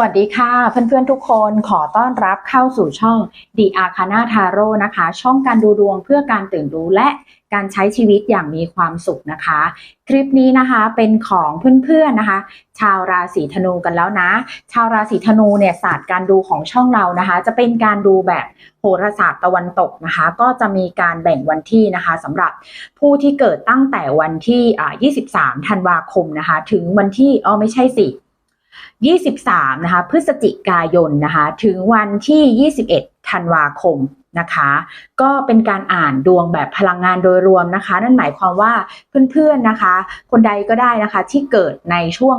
วัสดีค่ะ เพื่อนๆทุกคนขอต้อนรับเข้าสู่ช่อง The Arcana Tarot นะคะ ช่องการดูดวงเพื่อการตื่นรู้และการใช้ชีวิตอย่างมีความสุขนะคะ คลิปนี้นะคะเป็นของเพื่อนๆนะคะ ชาวราศีธนูกันแล้วนะ ชาวราศีธนูเนี่ยศาสตร์การดูของช่องเรานะคะ จะเป็นการดูแบบโหราศาสตร์ตะวันตกนะคะ ก็จะมีการแบ่งวันที่นะคะสำหรับผู้ที่เกิดตั้งแต่วันที่ 23 ธันวาคมนะคะ ถึงวันที่อ๋อไม่ใช่สิ 23 นะคะพฤศจิกายนนะคะถึงวันที่ 21 ธันวาคมนะคะก็เป็นการอ่านดวงแบบพลังงานโดยรวมนะคะ นั่นหมายความว่าเพื่อนๆนะคะ คนใดก็ได้นะคะที่เกิดในช่วง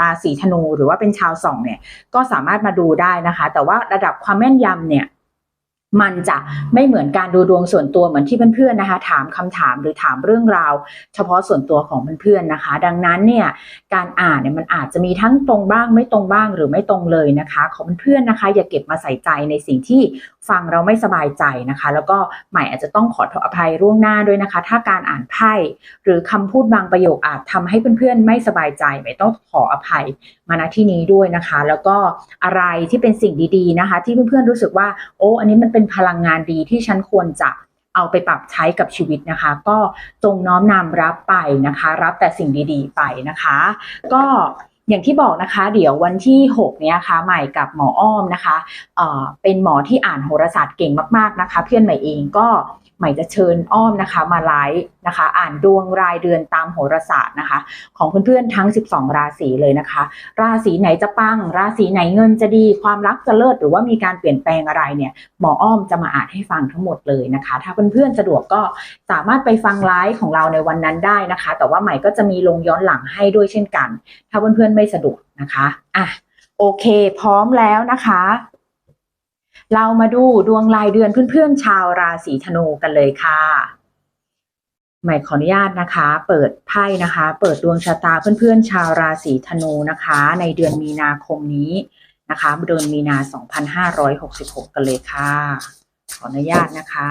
ราศีธนูหรือว่าเป็นชาวสองเนี่ยก็สามารถมาดูได้นะคะ แต่ว่าระดับความแม่นยำเนี่ย มันจะไม่เหมือนการดูดวงส่วนตัวเหมือนที่เพื่อนๆนะคะ ถามคำถามหรือถามเรื่องราว เฉพาะส่วนตัวของเพื่อนๆนะคะ ดังนั้นเนี่ยการอ่านเนี่ยมันอาจจะมีทั้งตรงบ้างไม่ตรงบ้างหรือไม่ตรงเลยนะคะของเพื่อนๆนะคะ อย่าเก็บมาใส่ใจในสิ่งที่ฟังเราไม่สบายใจนะคะ แล้วก็ใหม่อาจจะต้องขออภัยล่วงหน้าด้วยนะคะ ถ้าการอ่านไพ่หรือคำพูดบางประโยคอาจทำให้เพื่อนๆไม่สบายใจใหม่ต้องขออภัย มาณที่นี้ด้วยนะคะ แล้วก็อะไรที่เป็นสิ่งดีๆนะคะ ที่เพื่อนๆรู้สึกว่า โอ้ อันนี้มันเป็นพลังงานดีที่ฉันควรจะเอาไปปรับใช้กับชีวิตนะคะ ก็จงน้อมนำรับไปนะคะ รับแต่สิ่งดีๆไปนะคะ ก็ อย่างที่บอกนะคะ เดี๋ยววันที่ 6 เนี้ยค่ะใหม่กับหมออ้อมนะคะเอ่อเป็นหมอที่อ่านโหราศาสตร์เก่งมาก ๆนะคะ เพื่อนใหม่เองก็ใหม่จะเชิญอ้อมนะคะ มาไลฟ์นะคะ อ่านดวงรายเดือนตามโหราศาสตร์นะคะ ของเพื่อนๆทั้ง 12 ราศีเลยนะคะ ราศีไหนจะปัง ราศีไหนเงินจะดี ความรักจะเลิศหรือว่ามีการเปลี่ยนแปลงอะไรเนี่ยหมออ้อมจะมาอ่านให้ฟังทั้งหมดเลยนะคะ ถ้าเพื่อนๆสะดวกก็สามารถไปฟังไลฟ์ของเราในวันนั้นได้นะคะ แต่ว่าใหม่ก็จะมีลงย้อนหลังให้ด้วยเช่นกัน ถ้าเพื่อนๆไม่สะดวกนะคะอะโอเค พร้อมแล้วนะคะ เรามาดูดวงรายเดือนเพื่อนๆชาวราศีธนูกันเลยค่ะใหม่ขออนุญาตนะคะ เปิดไพ่นะคะ เปิดดวงชะตาเพื่อนๆชาวราศีธนูนะคะ ในเดือนมีนาคมนี้นะคะเดือนมีนา 2566 กันเลยค่ะ ขออนุญาตนะคะ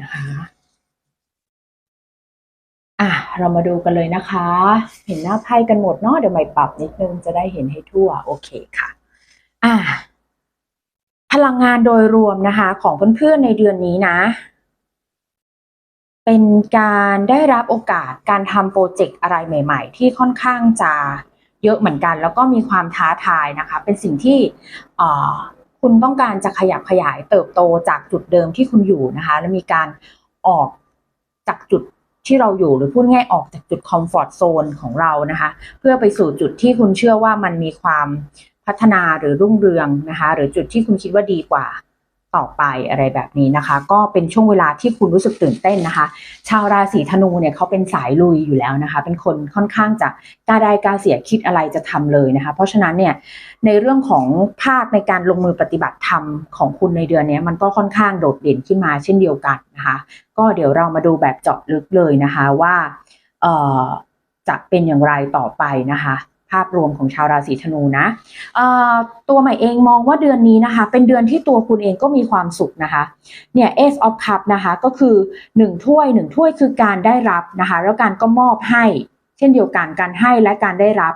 นะคะอะเรามาดูกันเลยนะคะ เห็นหน้าไพ่กันหมดเนาะเดี๋ยวใหม่ปรับนิดนึงจะได้เห็นให้ทั่ว โอเคค่ะ อะพลังงานโดยรวมนะคะ ของเพื่อนๆในเดือนนี้นะ เป็นการได้รับโอกาสการทำโปรเจกต์อะไรใหม่ ๆ ที่ค่อนข้างจะเยอะเหมือนกัน แล้วก็มีความท้าทายนะคะ เป็นสิ่งที่อ่อ คุณต้องการจะขยับขยายเติบโตจากจุดเดิมที่คุณอยู่นะคะและมีการออกจากจุดที่เราอยู่หรือพูดง่ายออกจากจุดคอมฟอร์ทโซนของเรานะคะ เพื่อไปสู่จุดที่คุณเชื่อว่ามันมีความพัฒนาหรือรุ่งเรืองนะคะ หรือจุดที่คุณคิดว่าดีกว่า ต่อไปอะไรแบบนี้นะคะ ก็เป็นช่วงเวลาที่คุณรู้สึกตื่นเต้นนะคะ ชาวราศีธนูเนี่ยเขาเป็นสายลุยอยู่แล้วนะคะ เป็นคนค่อนข้างจะกล้าได้กล้าเสียคิดอะไรจะทำเลยนะคะ เพราะฉะนั้นเนี่ยในเรื่องของภาคในการลงมือปฏิบัติธรรมของคุณในเดือนนี้มันก็ค่อนข้างโดดเด่นขึ้นมาเช่นเดียวกันนะคะ ก็เดี๋ยวเรามาดูแบบเจาะลึกเลยนะคะว่าจะเป็นอย่างไรต่อไปนะคะ ภาพรวมของชาวราศีธนูนะตัวใหม่เองมองว่าเดือนนี้นะคะ เป็นเดือนที่ตัวคุณเองก็มีความสุขนะคะเนี่ย Ace of Cup นะคะก็คือ 1 ถ้วย 1 ถ้วยคือการได้รับนะคะ แล้วการก็มอบให้ เช่นเดียวกันการให้และการได้รับ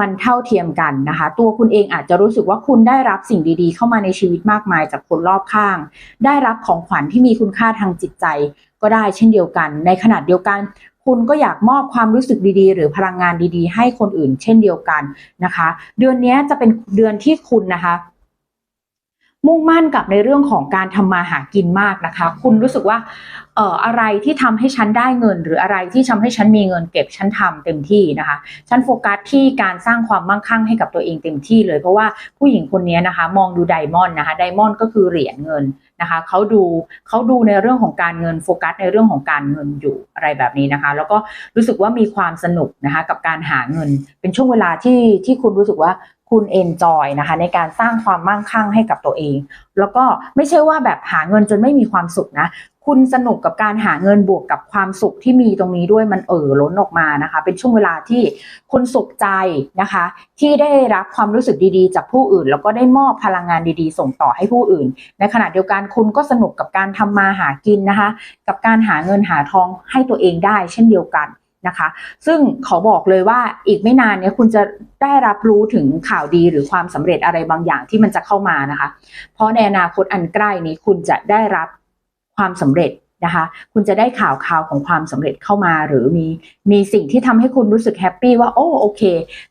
มันเท่าเทียมกันนะคะ ตัวคุณเองอาจจะรู้สึกว่าคุณได้รับสิ่งดีๆ เข้ามาในชีวิตมากมายจากคนรอบข้าง ได้รับของขวัญที่มีคุณค่าทางจิตใจก็ได้เช่นเดียวกัน ในขณะเดียวกัน คุณก็อยากมอบความรู้สึกดีๆ หรือพลังงานดีๆ ให้คนอื่นเช่นเดียวกันนะคะ เดือนนี้จะเป็นเดือนที่คุณนะคะมุ่งมั่นกับในเรื่องของการทำมาหากินมากนะคะ คุณรู้สึกว่าเอ่ออะไรที่ทำให้ฉันได้เงิน หรืออะไรที่ทำให้ฉันมีเงินเก็บฉันทำเต็มที่นะคะ ฉันโฟกัสที่การสร้างความมั่งคั่งให้กับตัวเองเต็มที่เลย เพราะว่าผู้หญิงคนนี้นะคะ มองดูไดมอนด์นะคะไดมอนด์ก็คือเหรียญเงิน นะคะเขาดูเขาดูในเรื่องของการเงินโฟกัสในเรื่องของการเงินอยู่อะไรแบบนี้นะคะ แล้วก็รู้สึกว่ามีความสนุกนะคะกับการหาเงิน เป็นช่วงเวลาที่ที่คุณรู้สึกว่า คุณเอนจอยนะคะในการสร้างความมั่งคั่งให้กับตัวเอง แล้วก็ไม่ใช่ว่าแบบหาเงินจนไม่มีความสุขนะ คุณสนุกกับการหาเงินบวกกับความสุขที่มีตรงนี้ด้วยมันเอ่อล้นออกมานะคะ เป็นช่วงเวลาที่คุณสุขใจนะคะ ที่ได้รับความรู้สึกดีๆ จากผู้อื่น แล้วก็ได้มอบพลังงานดีๆ ส่งต่อให้ผู้อื่น ในขณะเดียวกันคุณก็สนุกกับการทำมาหากินนะคะ กับการหาเงินหาทองให้ตัวเองได้ เช่นเดียวกัน นะคะ ซึ่งขอบอกเลยว่าอีกไม่นานเนี้ยคุณจะได้รับรู้ถึงข่าวดีหรือความสำเร็จอะไรบางอย่างที่มันจะเข้ามานะคะ เพราะในอนาคตอันใกล้นี้คุณจะได้รับความสำเร็จนะคะ คุณจะได้ข่าวข่าวของความสำเร็จเข้ามา หรือมีมีสิ่งที่ทำให้คุณรู้สึกแฮปปี้ว่าโอ้โอเค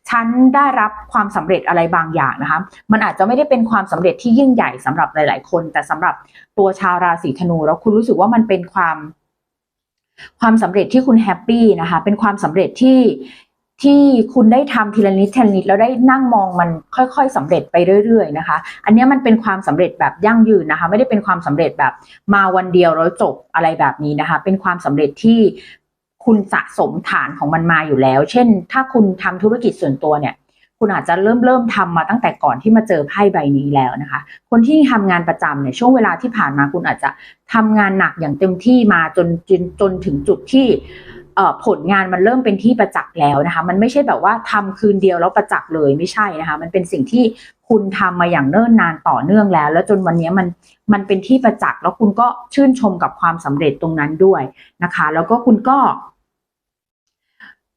ฉันได้รับความสำเร็จอะไรบางอย่างนะคะ มันอาจจะไม่ได้เป็นความสำเร็จที่ยิ่งใหญ่สำหรับหลาย ๆ คน แต่สำหรับตัวชาวราศีธนูแล้วคุณรู้สึกว่ามันเป็นความ ความสำเร็จที่คุณแฮปปี้นะคะ เป็นความสำเร็จที่ที่คุณได้ทำทีละนิดทีละนิดแล้วได้นั่งมองมันค่อยๆสำเร็จไปเรื่อย ๆ นะคะ อันนี้มันเป็นความสำเร็จแบบยั่งยืนนะคะ ไม่ได้เป็นความสำเร็จแบบมาวันเดียวแล้วจบอะไรแบบนี้นะคะ เป็นความสำเร็จที่คุณสะสมฐานของมันมาอยู่แล้ว เช่น ถ้าคุณทำธุรกิจส่วนตัวเนี่ย คุณอาจจะเริ่มเริ่มทำมาตั้งแต่ก่อนที่มาเจอไพ่ใบนี้แล้วนะคะ คนที่ทำงานประจำเนี่ยช่วงเวลาที่ผ่านมาคุณอาจจะทำงานหนักอย่างเต็มที่มาจนจนจนถึงจุดที่ผลงานมันเริ่มเป็นที่ประจักษ์แล้วนะคะ มันไม่ใช่แบบว่าทำคืนเดียวแล้วประจักษ์เลยไม่ใช่นะคะ มันเป็นสิ่งที่คุณทำมาอย่างเนิ่นนานต่อเนื่องแล้ว แล้วจนวันนี้มันมันเป็นที่ประจักษ์แล้วคุณก็ชื่นชมกับความสำเร็จตรงนั้นด้วยนะคะ แล้วก็คุณก็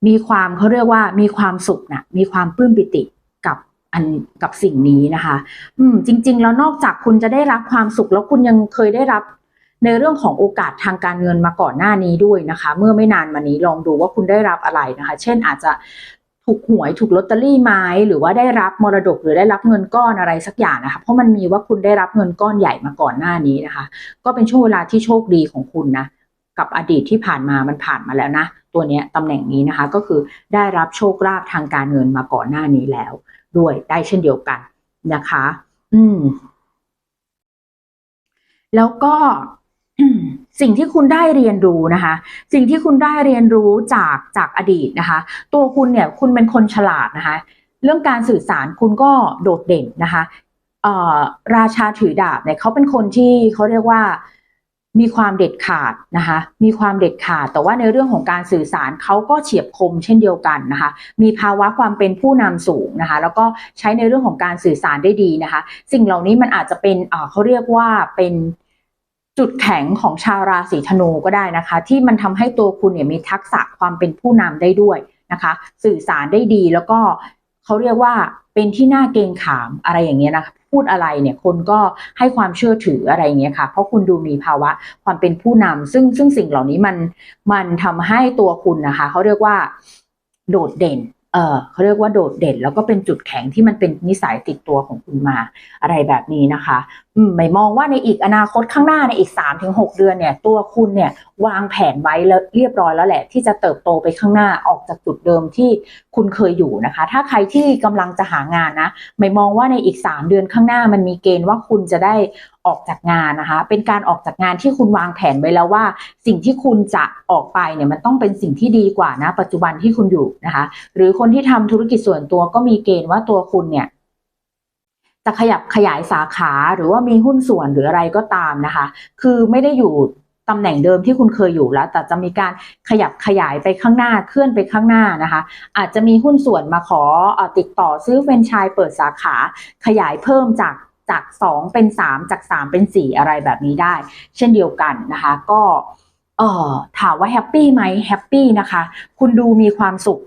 มีความเขาเรียกว่ามีความสุขนะมีความปลื้มปิติกับอันกับสิ่งนี้นะคะ อืม จริง ๆ แล้วนอกจากคุณจะได้รับความสุขแล้วคุณยังเคยได้รับในเรื่องของโอกาสทางการเงินมาก่อนหน้านี้ด้วยนะคะ เมื่อไม่นานมานี้ลองดูว่าคุณได้รับอะไรนะคะ เช่นอาจจะถูกหวยถูกลอตเตอรี่ไหมหรือว่าได้รับมรดกหรือได้รับเงินก้อนอะไรสักอย่างนะคะ เพราะมันมีว่าคุณได้รับเงินก้อนใหญ่มาก่อนหน้านี้นะคะ ก็เป็นช่วงเวลาที่โชคดีของคุณนะกับอดีตที่ผ่านมามันผ่านมาแล้วนะ ตัวเนี้ยตำแหน่งนี้นะคะก็คือได้รับโชคลาภทางการเงินมาก่อนหน้านี้แล้ว ด้วยได้เช่นเดียวกันนะคะ อืม แล้วก็สิ่งที่คุณได้เรียนรู้นะคะ สิ่งที่คุณได้เรียนรู้จากจากอดีตนะคะ ตัวคุณเนี่ยคุณเป็นคนฉลาดนะคะ เรื่องการสื่อสารคุณก็โดดเด่นนะคะเอ่อราชาถือดาบเนี่ยเขาเป็นคนที่เขาเรียกว่า มีความเด็ดขาดนะคะ มีความเด็ดขาด แต่ว่าในเรื่องของการสื่อสารเขาก็เฉียบคมเช่นเดียวกันนะคะ มีภาวะความเป็นผู้นำสูงนะคะ แล้วก็ใช้ในเรื่องของการสื่อสารได้ดีนะคะ สิ่งเหล่านี้มันอาจจะเป็นเขาเรียกว่าเป็นจุดแข็งของชาวราศีธนูก็ได้นะคะ ที่มันทำให้ตัวคุณเนี่ยมีทักษะความเป็นผู้นำได้ด้วยนะคะ สื่อสารได้ดีแล้วก็เขาเรียกว่าเป็นที่น่าเกรงขามอะไรอย่างเงี้ยนะคะ พูดอะไรเนี่ยคนก็ให้ความเชื่อถืออะไรอย่างเงี้ยค่ะ เพราะคุณดูมีภาวะความเป็นผู้นำซึ่งซึ่งสิ่งเหล่านี้มันมันทำให้ตัวคุณนะคะเขาเรียกว่าโดดเด่นเออเขาเรียกว่าโดดเด่น แล้วก็เป็นจุดแข็งที่มันเป็นนิสัยติดตัวของคุณมาอะไรแบบนี้นะคะไม่มองว่าในอีกอนาคตข้างหน้าในอีก 3-6 เดือนเนี่ย ตัวคุณเนี่ยวางแผนไว้แล้วเรียบร้อยแล้วแหละ ที่จะเติบโตไปข้างหน้าออกจากจุดเดิมที่คุณเคยอยู่นะคะ ถ้าใครที่กำลังจะหางานนะ ไม่มองว่าในอีก 3 เดือนข้างหน้ามันมีเกณฑ์ว่าคุณจะได้ออกจากงานนะคะ เป็นการออกจากงานที่คุณวางแผนไว้แล้วว่า สิ่งที่คุณจะออกไปเนี่ยมันต้องเป็นสิ่งที่ดีกว่านะ ปัจจุบันที่คุณอยู่นะคะ หรือคนที่ทำธุรกิจส่วนตัวก็มีเกณฑ์ว่าตัวคุณเนี่ย จะขยับขยายสาขาหรือว่ามีหุ้นส่วนหรืออะไรก็ตามนะคะ คือไม่ได้อยู่ตำแหน่งเดิมที่คุณเคยอยู่แล้ว แต่จะมีการขยับขยายไปข้างหน้าเคลื่อนไปข้างหน้านะคะ อาจจะมีหุ้นส่วนมาขออติดต่อซื้อแฟรนไชส์เปิดสาขาขยายเพิ่มจากจาก 2 เป็น 3 จาก 3 เป็น 4 อะไรแบบนี้ได้ เช่นเดียวกันนะคะก็เออถามว่าแฮปปี้ไหมแฮปปี้นะคะ คุณดูมีความสุข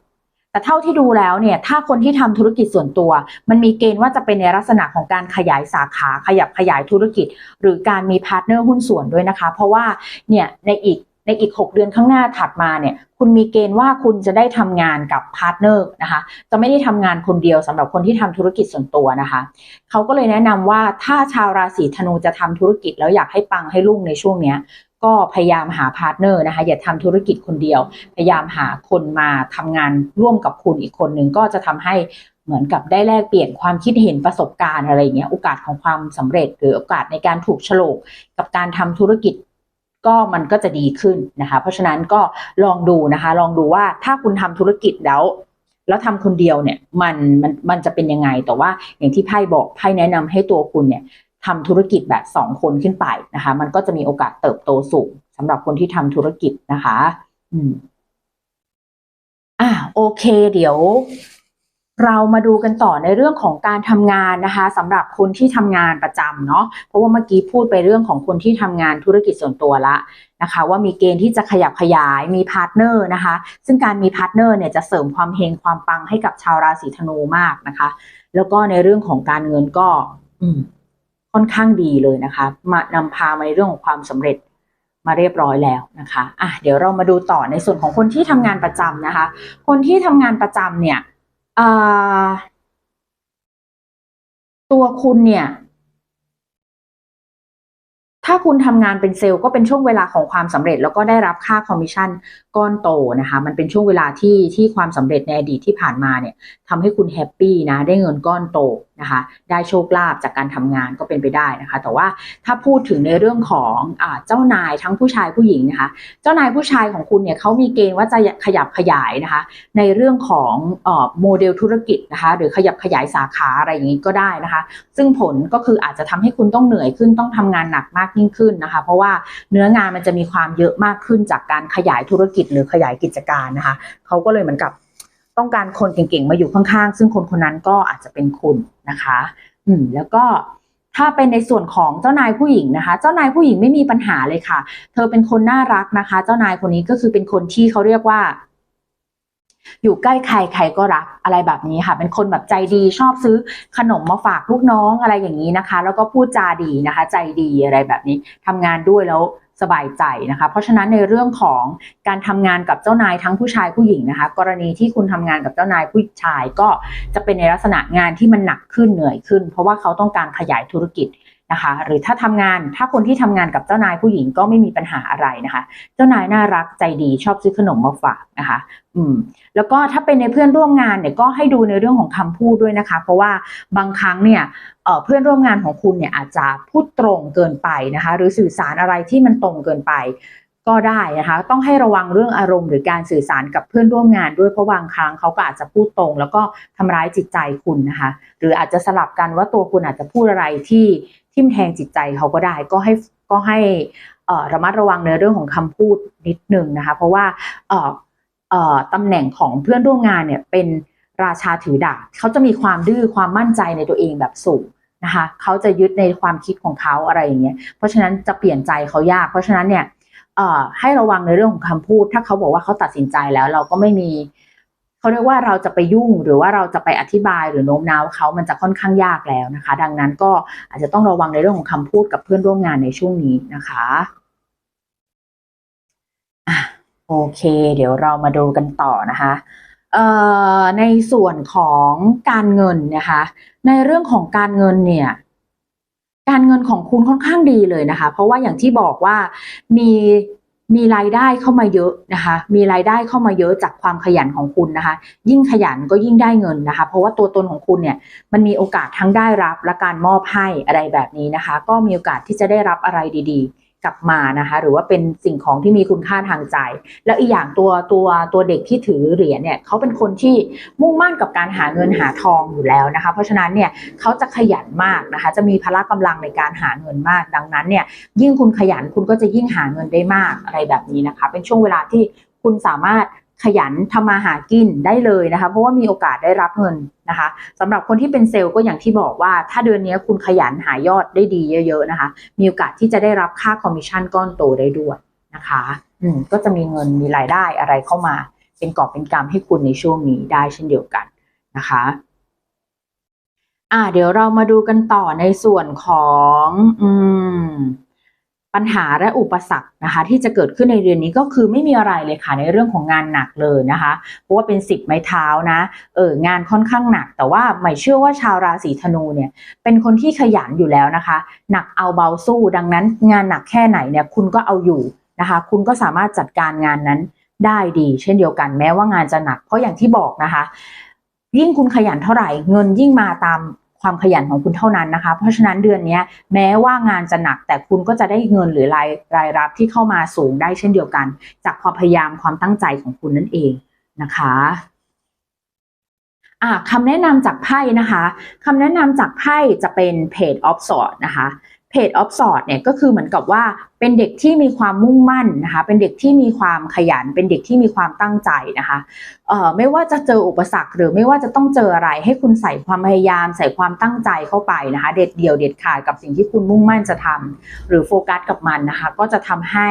แต่เท่าที่ดูแล้วเนี่ยถ้าคนที่ทำธุรกิจส่วนตัว มันมีเกณฑ์ว่าจะเป็นในลักษณะของการขยายสาขาขยับขยายธุรกิจ หรือการมีพาร์ทเนอร์หุ้นส่วนด้วยนะคะ เพราะว่าเนี่ยในอีกในอีก 6 เดือนข้างหน้าถัดมาเนี่ยคุณมีเกณฑ์ว่าคุณจะได้ทำงานกับพาร์ทเนอร์นะคะ จะไม่ได้ทำงานคนเดียวสำหรับคนที่ทำธุรกิจส่วนตัวนะคะ เขาก็เลยแนะนำว่าถ้าชาวราศีธนูจะทำธุรกิจแล้วอยากให้ปังให้รุ่งในช่วงเนี้ย ก็พยายามหาพาร์ทเนอร์นะคะ อย่าทำธุรกิจคนเดียว พยายามหาคนมาทำงานร่วมกับคุณอีกคนหนึ่งก็จะทำให้เหมือนกับได้แลกเปลี่ยนความคิดเห็นประสบการณ์อะไรอย่างเงี้ยโอกาสของความสำเร็จหรือโอกาสในการถูกฉลกกับการทำธุรกิจก็มันก็จะดีขึ้นนะคะ เพราะฉะนั้นก็ลองดูนะคะ ลองดูว่าถ้าคุณทำธุรกิจแล้ว แล้วทำคนเดียวเนี่ยมันมันมันจะเป็นยังไงแต่ว่าอย่างที่ไพ่บอกไพ่แนะนำให้ตัวคุณเนี่ย ทำธุรกิจแบบสองคนขึ้นไปนะคะ มันก็จะมีโอกาสเติบโตสูงสำหรับคนที่ทำธุรกิจนะคะ อืมอ่าโอเคเดี๋ยวเรามาดูกันต่อในเรื่องของการทำงานนะคะสำหรับคนที่ทำงานประจำเนาะเพราะว่าเมื่อกี้พูดไปเรื่องของคนที่ทำงานธุรกิจส่วนตัวละนะคะ ว่ามีเกณฑ์ที่จะขยับขยายมีพาร์ทเนอร์นะคะ ซึ่งการมีพาร์ทเนอร์เนี่ยจะเสริมความเฮงความปังให้กับชาวราศีธนูมากนะคะ แล้วก็ในเรื่องของการเงินก็ อืม ค่อนข้างดีเลยนะคะ มานำพามาในเรื่องของความสำเร็จมาเรียบร้อยแล้วนะคะอะเดี๋ยวเรามาดูต่อในส่วนของคนที่ทำงานประจำนะคะ คนที่ทำงานประจำเนี่ยตัวคุณเนี่ยถ้าคุณทำงานเป็นเซลล์ก็เป็นช่วงเวลาของความสำเร็จ แล้วก็ได้รับค่าคอมมิชชั่นก้อนโตนะคะ มันเป็นช่วงเวลาที่ที่ความสำเร็จในอดีตที่ผ่านมาเนี่ยทำให้คุณแฮปปี้นะได้เงินก้อนโต นะคะได้โชคลาภจากการทำงานก็เป็นไปได้นะคะ แต่ว่าถ้าพูดถึงในเรื่องของอเจ้านายทั้งผู้ชายผู้หญิงนะคะ เจ้านายผู้ชายของคุณเนี่ยเขามีเกณฑ์ว่าจะขยับขยายนะคะ ในเรื่องของอโมเดลธุรกิจนะคะ หรือขยับขยายสาขาอะไรอย่างนี้ก็ได้นะคะ ซึ่งผลก็คืออาจจะทำให้คุณต้องเหนื่อยขึ้นต้องทำงานหนักมากยิ่งขึ้นนะคะ เพราะว่าเนื้องานมันจะมีความเยอะมากขึ้นจากการขยายธุรกิจหรือขยายกิจการนะคะเขาก็เลยเหมือนกับ ต้องการคนเก่งๆมาอยู่ข้างๆ ซึ่งคนคนนั้นก็อาจจะเป็นคุณนะคะ อืม แล้วก็ถ้าเป็นในส่วนของเจ้านายผู้หญิงนะคะ เจ้านายผู้หญิงไม่มีปัญหาเลยค่ะ เธอเป็นคนน่ารักนะคะ เจ้านายคนนี้ก็คือเป็นคนที่เขาเรียกว่า อยู่ใกล้ใครใครก็รักอะไรแบบนี้ค่ะ เป็นคนแบบใจดีชอบซื้อขนมมาฝากลูกน้องอะไรอย่างนี้นะคะ แล้วก็พูดจาดีนะคะ ใจดีอะไรแบบนี้ทำงานด้วยแล้ว สบายใจนะคะ เพราะฉะนั้นในเรื่องของการทำงานกับเจ้านายทั้งผู้ชายผู้หญิงนะคะ กรณีที่คุณทำงานกับเจ้านายผู้ชายก็จะเป็นในลักษณะงานที่มันหนักขึ้นเหนื่อยขึ้น เพราะว่าเขาต้องการขยายธุรกิจ นะคะ หรือถ้าทำงานถ้าคนที่ทำงานกับเจ้านายผู้หญิงก็ไม่มีปัญหาอะไรนะคะ เจ้านายน่ารักใจดีชอบซื้อขนมมาฝากนะคะ อืม แล้วก็ถ้าเป็นในเพื่อนร่วมงานเนี่ยก็ให้ดูในเรื่องของคำพูดด้วยนะคะ เพราะว่าบางครั้งเนี่ยเเพื่อนร่วมงานของคุณเนี่ยอาจจะพูดตรงเกินไปนะคะ หรือสื่อสารอะไรที่มันตรงเกินไปก็ได้นะคะ ต้องให้ระวังเรื่องอารมณ์หรือการสื่อสารกับเพื่อนร่วมงานด้วยเพราะบางครั้งเขาก็อาจจะพูดตรง แล้วก็ทำร้ายจิตใจคุณนะคะ หรืออาจจะสลับกันว่าตัวคุณอาจจะพูดอะไรที่ ทิ่มแทงจิตใจเขาก็ได้ก็ให้ก็ให้ระมัดระวังในเรื่องของคำพูดนิดนึงนะคะ เพราะว่าเอ่อเอ่อตำแหน่งของเพื่อนร่วมงานเนี่ยเป็นราชาถือดาบเขาจะมีความดื้อความมั่นใจในตัวเองแบบสูงนะคะเขาจะยึดในความคิดของเขาอะไรอย่างเงี้ยเพราะฉะนั้นจะเปลี่ยนใจเขายาก เพราะฉะนั้นเนี่ยให้ระวังในเรื่องของคำพูด ถ้าเขาบอกว่าเขาตัดสินใจแล้ว เราก็ไม่มี เขาเรียกว่าเราจะไปยุ่งหรือว่าเราจะไปอธิบายหรือโน้มน้าวเขามันจะค่อนข้างยากแล้วนะคะ ดังนั้นก็อาจจะต้องระวังในเรื่องของคำพูดกับเพื่อนร่วมงานในช่วงนี้นะคะอะโอเค เดี๋ยวเรามาดูกันต่อนะคะในส่วนของการเงินนะคะ ในเรื่องของการเงินเนี่ยการเงินของคุณค่อนข้างดีเลยนะคะ เพราะว่าอย่างที่บอกว่ามี มีรายได้เข้ามาเยอะนะคะ มีรายได้เข้ามาเยอะจากความขยันของคุณนะคะ ยิ่งขยันก็ยิ่งได้เงินนะคะ เพราะว่าตัวตนของคุณเนี่ยมันมีโอกาสทั้งได้รับและการมอบให้อะไรแบบนี้นะคะ ก็มีโอกาสที่จะได้รับอะไรดี ๆ กลับมานะคะหรือว่าเป็นสิ่งของที่มีคุณค่าทางใจ แล้วอีกอย่างตัวตัวตัวเด็กที่ถือเหรียญเนี่ยเขาเป็นคนที่มุ่งมั่นกับการหาเงินหาทองอยู่แล้วนะคะ เพราะฉะนั้นเนี่ยเขาจะขยันมากนะคะ จะมีพละกำลังในการหาเงินมาก ดังนั้นเนี่ยยิ่งคุณขยันคุณก็จะยิ่งหาเงินได้มากอะไรแบบนี้นะคะ เป็นช่วงเวลาที่คุณสามารถ ขยันทำมาหากินได้เลยนะคะ เพราะว่ามีโอกาสได้รับเงินนะคะสำหรับคนที่เป็นเซลล์ก็อย่างที่บอกว่า ถ้าเดือนนี้คุณขยันหายอดได้ดีเยอะ ๆนะคะ มีโอกาสที่จะได้รับค่าคอมมิชชั่นก้อนโตได้ด้วยนะคะอืมก็จะมีเงินมีรายได้อะไรเข้ามา เป็นกอบเป็นกำให้คุณในช่วงนี้ได้เช่นเดียวกันนะคะอ่าเดี๋ยวเรามาดูกันต่อในส่วนของ อืม ปัญหาและอุปสรรคนะคะ ที่จะเกิดขึ้นในเดือนนี้ก็คือไม่มีอะไรเลยค่ะในเรื่องของงานหนักเลยนะคะ เพราะว่าเป็นสิบไม้เท้านะเอองานค่อนข้างหนัก แต่ว่าหมายเชื่อว่าชาวราศีธนูเนี่ยเป็นคนที่ขยันอยู่แล้วนะคะ หนักเอาเบาสู้ ดังนั้นงานหนักแค่ไหนเนี่ยคุณก็เอาอยู่นะคะ คุณก็สามารถจัดการงานนั้นได้ดี เช่นเดียวกันแม้ว่างานจะหนัก เพราะอย่างที่บอกนะคะ ยิ่งคุณขยันเท่าไหร่เงินยิ่งมาตาม ความขยันของคุณเท่านั้นนะคะ เพราะฉะนั้นเดือนนี้แม้ว่างานจะหนักแต่คุณก็จะได้เงินหรือรายรายรับที่เข้ามาสูงได้เช่นเดียวกัน จากความพยายามความตั้งใจของคุณนั่นเองนะคะ่ะคำแนะนำจากไพ่นะคะคำแนะนำจากไพ่จะเป็นเพจออฟสอดนะคะเพจออฟสอดเนี่ยก็คือเหมือนกับว่าเป็นเด็กที่มีความมุ่งมั่นนะคะ เป็นเด็กที่มีความขยัน เป็นเด็กที่มีความตั้งใจนะคะ ไม่ว่าจะเจออุปสรรค หรือไม่ว่าจะต้องเจออะไรให้คุณใส่ความพยายาม ใส่ความตั้งใจเข้าไปนะคะ เด็ดเดี่ยวเด็ดขาดกับสิ่งที่คุณมุ่งมั่นจะทำหรือโฟกัสกับมันนะคะ ก็จะทำให้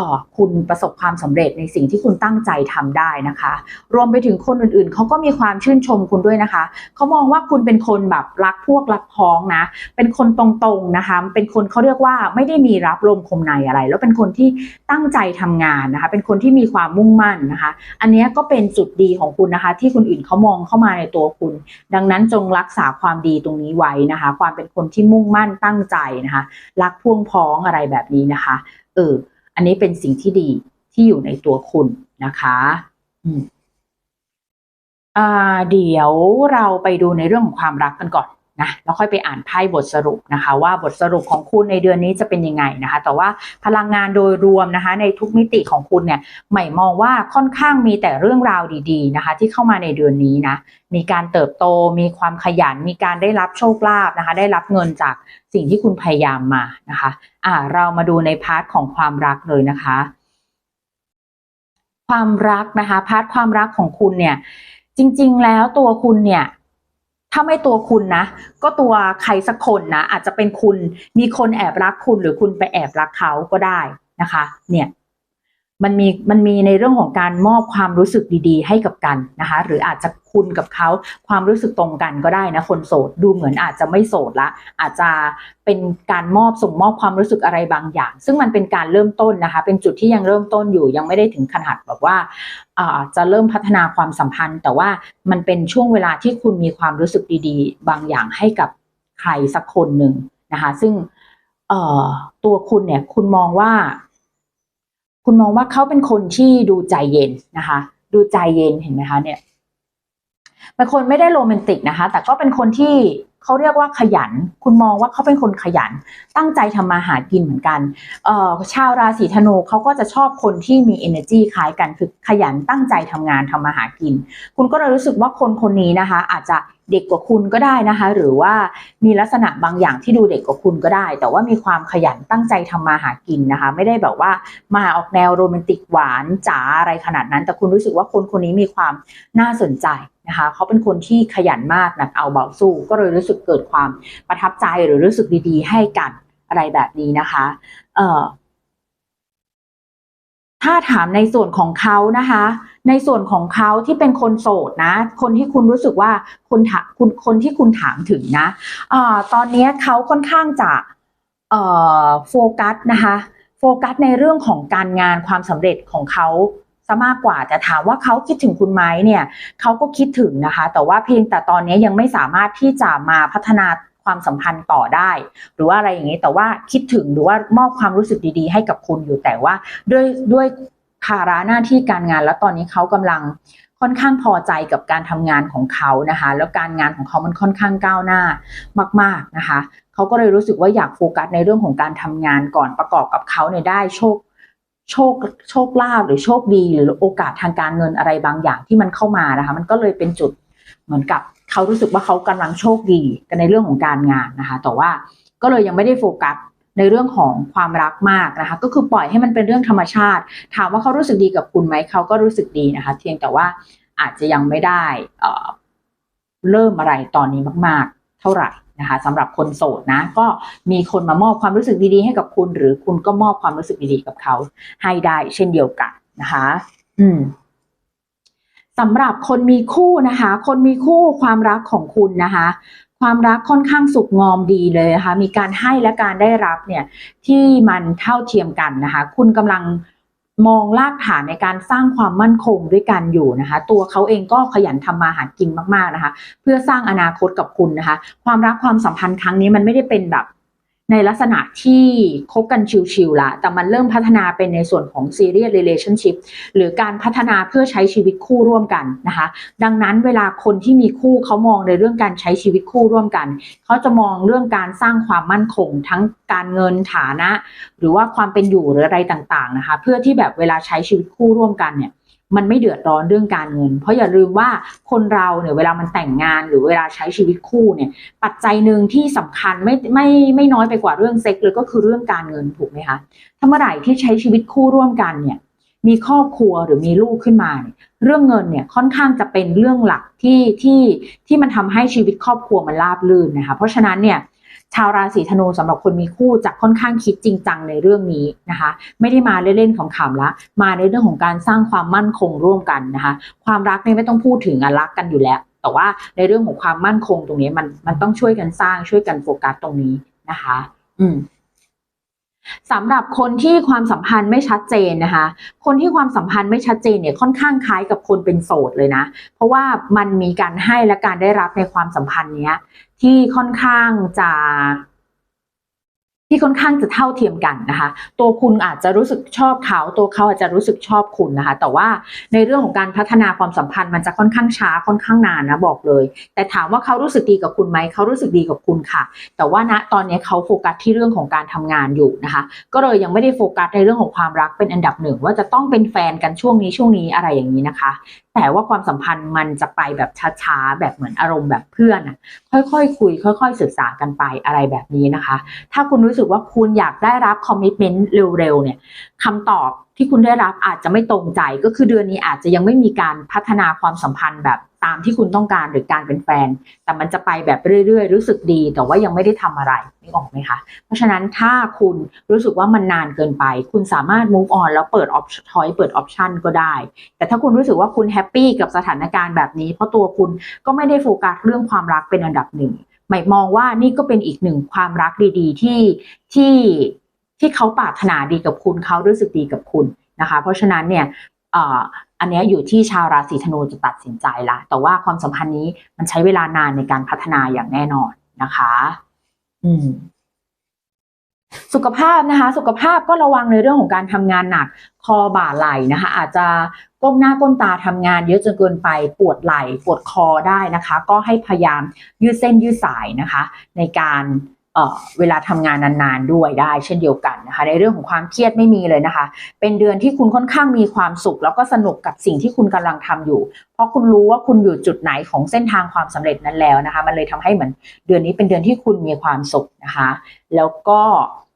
อ่อคุณประสบความสำเร็จในสิ่งที่คุณตั้งใจทำได้นะคะ รวมไปถึงคนอื่นๆ เขาก็มีความชื่นชมคุณด้วยนะคะ เขามองว่าคุณเป็นคนแบบรักพวกรักพ้องนะ เป็นคนตรงๆนะคะ เป็นคนเขาเรียกว่าไม่ได้มีรับลมคมในอะไร แล้วเป็นคนที่ตั้งใจทำงานนะคะ เป็นคนที่มีความมุ่งมั่นนะคะ อันนี้ก็เป็นจุดดีของคุณนะคะ ที่คนอื่นเขามองเข้ามาในตัวคุณ ดังนั้นจงรักษาความดีตรงนี้ไว้นะคะ ความเป็นคนที่มุ่งมั่นตั้งใจนะคะ รักพ่วงพ้องอะไรแบบนี้นะคะเอออันนี้เป็นสิ่งที่ดีที่อยู่ในตัวคุณนะคะอืมอ่าเดี๋ยวเราไปดูในเรื่องของความรักกันก่อน นะแล้วค่อยไปอ่านไพ่บทสรุปนะคะ ว่าบทสรุปของคุณในเดือนนี้จะเป็นยังไงนะคะ แต่ว่าพลังงานโดยรวมนะคะ ในทุกมิติของคุณเนี่ยใหม่มองว่าค่อนข้างมีแต่เรื่องราวดีๆนะคะ ที่เข้ามาในเดือนนี้นะมีการเติบโตมีความขยัน มีการได้รับโชคลาภนะคะ ได้รับเงินจากสิ่งที่คุณพยายามมานะคะอ่าเรามาดูในพาร์ทของความรักเลยนะคะ ความรักนะคะพาร์ทความรักของคุณเนี่ยจริง ๆ แล้วตัวคุณเนี่ย ถ้าไม่ตัวคุณนะ ก็ตัวใครสักคนนะอาจจะเป็นคุณมีคนแอบรักคุณหรือคุณไปแอบรักเขาก็ได้นะคะ เนี่ย มันมีมันมีในเรื่องของการมอบความรู้สึกดีๆ ให้กับกันนะคะ หรืออาจจะคุณกับเขาความรู้สึกตรงกันก็ได้นะคนโสดดูเหมือนอาจจะไม่โสดละ อาจจะเป็นการมอบส่งมอบความรู้สึกอะไรบางอย่าง ซึ่งมันเป็นการเริ่มต้นนะคะ เป็นจุดที่ยังเริ่มต้นอยู่ยังไม่ได้ถึงขนาดแบบว่าจะเริ่มพัฒนาความสัมพันธ์ แต่ว่ามันเป็นช่วงเวลาที่คุณมีความรู้สึกดีๆ บางอย่างให้กับใครสักคนหนึ่งนะคะ ซึ่งตัวคุณเนี่ยคุณมองว่า คุณมองว่าเขาเป็นคนที่ดูใจเย็นนะคะ ดูใจเย็นเห็นไหมคะเนี่ยเป็นคนไม่ได้โรแมนติกนะคะ แต่ก็เป็นคนที่เขาเรียกว่าขยัน คุณมองว่าเขาเป็นคนขยัน ตั้งใจทำมาหากินเหมือนกันเอ่อชาวราศีธนูเขาก็จะชอบคนที่มี energy คล้ายกันคือขยันตั้งใจทำงานทำมาหากิน คุณก็เลยรู้สึกว่าคนคนนี้นะคะ อาจจะ เด็กกว่าคุณก็ได้นะคะ หรือว่ามีลักษณะบางอย่างที่ดูเด็กกว่าคุณก็ได้ แต่ว่ามีความขยันตั้งใจทำมาหากินนะคะ ไม่ได้แบบว่ามาออกแนวโรแมนติกหวานจ๋าอะไรขนาดนั้น แต่คุณรู้สึกว่าคนคนนี้มีความน่าสนใจนะคะเขาเป็นคนที่ขยันมากหนักเอาเบาสู้ ก็เลยรู้สึกเกิดความประทับใจหรือรู้สึกดีๆ ให้กันอะไรแบบนี้นะคะ เอ่อ ถ้าถามในส่วนของเขานะคะ ในส่วนของเขาที่เป็นคนโสดนะ คนที่คุณรู้สึกว่าคุณถามคุณคนที่คุณถามถึงนะเอ่อตอนนี้เขาค่อนข้างจะเอ่อโฟกัสนะคะ โฟกัสในเรื่องของการงานความสำเร็จของเขาซะมากกว่าแต่ถามว่าเขาคิดถึงคุณไหมเนี่ยเขาก็คิดถึงนะคะ แต่ว่าเพียงแต่ตอนนี้ยังไม่สามารถที่จะมาพัฒนา ความสัมพันธ์ต่อได้ หรือว่าอะไรอย่างนี้แต่ว่าคิดถึงหรือว่ามอบความรู้สึกดีๆ ให้กับคุณอยู่แต่ว่าด้วยด้วยภาระหน้าที่การงานแล้วตอนนี้เขากำลังค่อนข้างพอใจกับการทำงานของเขานะคะ แล้วการงานของเขามันค่อนข้างก้าวหน้ามาก ๆนะคะเขาก็เลยรู้สึกว่าอยากโฟกัสในเรื่องของการทำงานก่อนประกอบกับเขาเนี่ยได้โชคโชคโชคลาภหรือโชคดี หรือโอกาสทางการเงินอะไรบางอย่างที่มันเข้ามานะคะ มันก็เลยเป็นจุดเหมือนกับ เขารู้สึกว่าเขากำลังโชคดีกันในเรื่องของการงานนะคะ แต่ว่าก็เลยยังไม่ได้โฟกัสในเรื่องของความรักมากนะคะ ก็คือปล่อยให้มันเป็นเรื่องธรรมชาติ ถามว่าเขารู้สึกดีกับคุณไหมเขาก็รู้สึกดีนะคะ เพียงแต่ว่าอาจจะยังไม่ได้เเริ่มอะไรตอนนี้มาก ๆ เท่าไหร่นะคะสำหรับคนโสดนะ ก็มีคนมามอบความรู้สึกดีๆให้กับคุณ หรือคุณก็มอบความรู้สึกดีๆกับเขาให้ได้เช่นเดียวกันนะคะ อืม สำหรับคนมีคู่นะคะ คนมีคู่ความรักของคุณนะคะ ความรักค่อนข้างสุขงอมดีเลยนะคะมีการให้และการได้รับเนี่ยที่มันเท่าเทียมกันนะคะ คุณกำลังมองรากฐานในการสร้างความมั่นคงด้วยกันอยู่นะคะ ตัวเขาเองก็ขยันทำมาหากินมากๆนะคะ เพื่อสร้างอนาคตกับคุณนะคะ ความรักความสัมพันธ์ครั้งนี้มันไม่ได้เป็นแบบ ในลักษณะที่คบกันชิวๆละแต่มันเริ่มพัฒนาเป็นในส่วนของ serious relationship หรือการพัฒนาเพื่อใช้ชีวิตคู่ร่วมกันนะคะ ดังนั้นเวลาคนที่มีคู่เขามองในเรื่องการใช้ชีวิตคู่ร่วมกัน เขาจะมองเรื่องการสร้างความมั่นคง ทั้งการเงินฐานะ หรือว่าความเป็นอยู่หรืออะไรต่างๆนะคะ เพื่อที่แบบเวลาใช้ชีวิตคู่ร่วมกันเนี่ย มันไม่เดือดร้อนเรื่องการเงิน เพราะอย่าลืมว่าคนเราเนี่ยเวลามันแต่งงานหรือเวลาใช้ชีวิตคู่เนี่ย ปัจจัยหนึ่งที่สำคัญไม่ไม่ไม่น้อยไปกว่าเรื่องเซ็กเลยก็คือเรื่องการเงินถูกไหมคะถ้าเมื่อไหร่ที่ใช้ชีวิตคู่ร่วมกันเนี่ยมีครอบครัวหรือมีลูกขึ้นมาเนี่ยเรื่องเงินเนี่ยค่อนข้างจะเป็นเรื่องหลักที่ที่ที่มันทำให้ชีวิตครอบครัวมันราบรื่นนะคะเพราะฉะนั้นเนี่ย ชาวราศีธนูสำหรับคนมีคู่จะค่อนข้างคิดจริงจังในเรื่องนี้นะคะ ไม่ได้มาเล่นๆขำๆละมาในเรื่องของการสร้างความมั่นคงร่วมกันนะคะ ความรักเนี่ยไม่ต้องพูดถึงอะรักกันอยู่แล้ว แต่ว่าในเรื่องของความมั่นคงตรงนี้มันมันต้องช่วยกันสร้างช่วยกันโฟกัสตรงนี้นะคะ อืมสำหรับคนที่ความสัมพันธ์ไม่ชัดเจนนะคะ คนที่ความสัมพันธ์ไม่ชัดเจนเนี่ยค่อนข้างคล้ายกับคนเป็นโสดเลยนะ เพราะว่ามันมีการให้และการได้รับในความสัมพันธ์เนี้ย ที่ค่อนข้างจะที่ค่อนข้างจะเท่าเทียมกันนะคะ ตัวคุณอาจจะรู้สึกชอบเขาตัวเขาอาจจะรู้สึกชอบคุณนะคะ แต่ว่าในเรื่องของการพัฒนาความสัมพันธ์มันจะค่อนข้างช้าค่อนข้างนานนะบอกเลย แต่ถามว่าเขารู้สึกดีกับคุณไหมเขารู้สึกดีกับคุณค่ะ แต่ว่าณตอนนี้เขาโฟกัสที่เรื่องของการทำงานอยู่นะคะ ก็เลยยังไม่ได้โฟกัสในเรื่องของความรักเป็นอันดับหนึ่งว่าจะต้องเป็นแฟนกันช่วงนี้ช่วงนี้อะไรอย่างนี้นะคะ แต่ว่าความสัมพันธ์มันจะไปแบบช้าๆ แบบเหมือนอารมณ์แบบเพื่อนอะค่อยๆคคุย ค่อย ๆ ศึกษากันไปอะไรแบบนี้นะคะ ถ้าคุณรู้สึกว่าคุณอยากได้รับคอมมิชเมนต์เร็วๆเนี่ยคำตอบที่คุณได้รับอาจจะไม่ตรงใจก็คือเดือนนี้อาจจะยังไม่มีการพัฒนาความสัมพันธ์แบบ ตามที่คุณต้องการหรือการเป็นแฟน แต่มันจะไปแบบเรื่อยๆ รู้สึกดีแต่ว่ายังไม่ได้ทำอะไรนึกออกไหมคะเพราะฉะนั้นถ้าคุณรู้สึกว่ามันนานเกินไป คุณสามารถ move on แล้วเปิด op choice เปิด option ก็ได้ แต่ถ้าคุณรู้สึกว่าคุณแฮปปี้กับสถานการณ์แบบนี้ เพราะตัวคุณก็ไม่ได้โฟกัสเรื่องความรักเป็นอันดับหนึ่งหมายมองว่านี่ก็เป็นอีกหนึ่งความรักดีๆ ที่ที่ที่เขาปรารถนาดีกับคุณเขารู้สึกดีกับคุณนะคะ เพราะฉะนั้นเนี่ยเอ่ออันเนี้ยอยู่ที่ชาวราศีธนูจะตัดสินใจละ แต่ว่าความสัมพันธ์นี้มันใช้เวลานานในการพัฒนาอย่างแน่นอนนะคะ อืมสุขภาพนะคะ สุขภาพก็ระวังในเรื่องของการทำงานหนัก คอบ่าไหล่นะคะ อาจจะก้มหน้าก้มตาทำงานเยอะจนเกินไปปวดไหล่ปวดคอได้นะคะ ก็ให้พยายามยืดเส้นยืดสายนะคะ ในการ เวลาทำงานนานๆด้วยได้เช่นเดียวกันนะคะ ในเรื่องของความเครียดไม่มีเลยนะคะ เป็นเดือนที่คุณค่อนข้างมีความสุข แล้วก็สนุกกับสิ่งที่คุณกำลังทำอยู่ เพราะคุณรู้ว่าคุณอยู่จุดไหนของเส้นทางความสำเร็จนั้นแล้วนะคะ มันเลยทำให้เหมือนเดือนนี้เป็นเดือนที่คุณมีความสุขนะคะ แล้วก็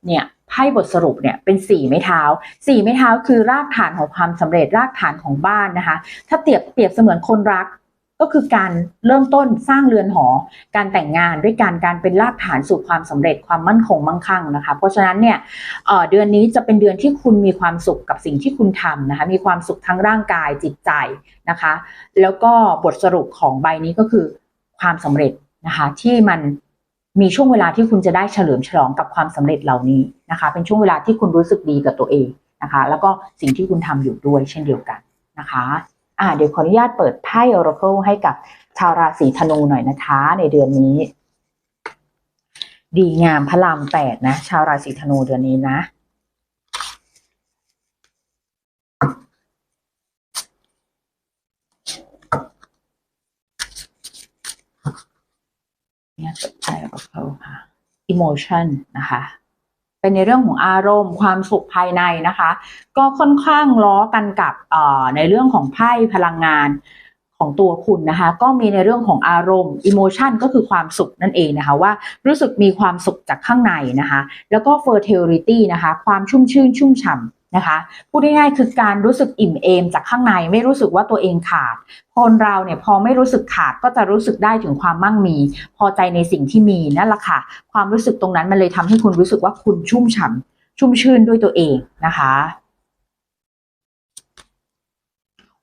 เนี่ยไพ่บทสรุปเนี่ยเป็นสี่ไม้เท้าสี่ไม้เท้าคือรากฐานของความสำเร็จรากฐานของบ้านนะคะ ถ้าเปรียบเปรียบเสมือนคนรัก ก็คือการเริ่มต้นสร้างเรือนหอ การแต่งงานด้วยการการเป็นรากฐานสู่ความสำเร็จความมั่นคงมั่งคั่งนะคะ เพราะฉะนั้นเนี่ยเเดือนนี้จะเป็นเดือนที่คุณมีความสุขกับสิ่งที่คุณทำนะคะมีความสุขทั้งร่างกายจิตใจนะคะ แล้วก็บทสรุปของใบนี้ก็คือความสำเร็จนะคะที่มันมีช่วงเวลาที่คุณจะได้เฉลิมฉลองกับความสำเร็จเหล่านี้นะคะ เป็นช่วงเวลาที่คุณรู้สึกดีกับตัวเองนะคะ แล้วก็สิ่งที่คุณทำอยู่ด้วยเช่นเดียวกันนะคะ อ่าเดี๋ยวขออนุญาตเปิดไพ่ Oracle ให้กับชาวราศีธนูหน่อยนะคะ ในเดือนนี้ ดีงามพระรามแปดนะ ชาวราศีธนูเดือนนี้นะเนี่ยเปิดไพ่ Oracle ค่ะ emotion นะคะ เป็นในเรื่องของอารมณ์ความสุขภายในนะคะ ก็ค่อนข้างล้อกันกับในเรื่องของไพ่พลังงานของตัวคุณนะคะ ก็มีในเรื่องของอารมณ์ emotion ก็คือความสุขนั่นเองนะคะว่ารู้สึกมีความสุขจากข้างในนะคะ แล้วก็ fertility นะคะ ความชุ่มชื่นชุ่มฉ่ำ นะคะพูดง่ายๆคือการรู้สึกอิ่มเอมจากข้างในไม่รู้สึกว่าตัวเองขาด คนเราเนี่ยพอไม่รู้สึกขาดก็จะรู้สึกได้ถึงความมั่งมี พอใจในสิ่งที่มีนั่นแหละค่ะ ความรู้สึกตรงนั้นมันเลยทำให้คุณรู้สึกว่าคุณชุ่มฉ่ำชุ่มชื่นด้วยตัวเองนะคะ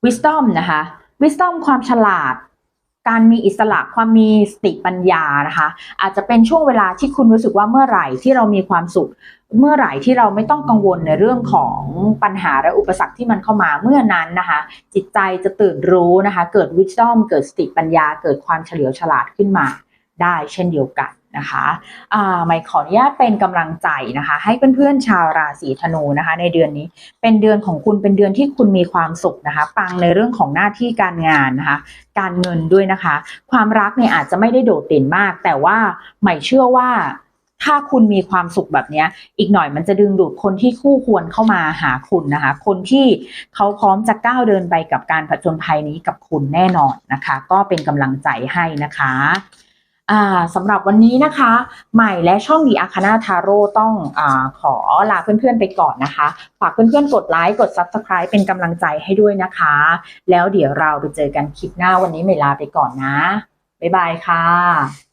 wisdom นะคะ wisdom ความฉลาด การมีอิสระความมีสติปัญญานะคะ อาจจะเป็นช่วงเวลาที่คุณรู้สึกว่าเมื่อไหร่ที่เรามีความสุข เมื่อไหร่ที่เราไม่ต้องกังวลในเรื่องของปัญหาและอุปสรรคที่มันเข้ามาเมื่อนั้นนะคะ จิตใจจะตื่นรู้นะคะ เกิดวิช d o m เกิดสติปัญญา เกิดความเฉลียวฉลาดขึ้นมาได้เช่นเดียวกันนะคะอ่าไม่ขออนุญาตเป็นกำลังใจนะคะ ให้เพื่อนๆชาวราศีธนูนะคะ ในเดือนนี้เป็นเดือนของคุณเป็นเดือนที่คุณมีความสุขนะคะ ปังในเรื่องของหน้าที่การงานนะคะ การเงินด้วยนะคะ ความรักเนี่ยอาจจะไม่ได้โดดเด่นมาก แต่ว่าใหม่เชื่อว่า ถ้าคุณมีความสุขแบบนี้อีกหน่อยมันจะดึงดูดคนที่คู่ควรเข้ามาหาคุณนะคะ คนที่เขาพร้อมจะก้าวเดินไปกับการผจญภัยนี้กับคุณแน่นอนนะคะ ก็เป็นกำลังใจให้นะคะสำหรับวันนี้นะคะ ใหม่และช่องดีอาคานาทาโร่ต้องอขอลาเพื่อนๆไปก่อนนะคะ ฝากเพื่อนๆกดไลค์กด Subscribe เป็นกำลังใจให้ด้วยนะคะ แล้วเดี๋ยวเราไปเจอกันคลิปหน้าวันนี้ไม่ลาไปก่อนนะ บ๊ายบายค่ะ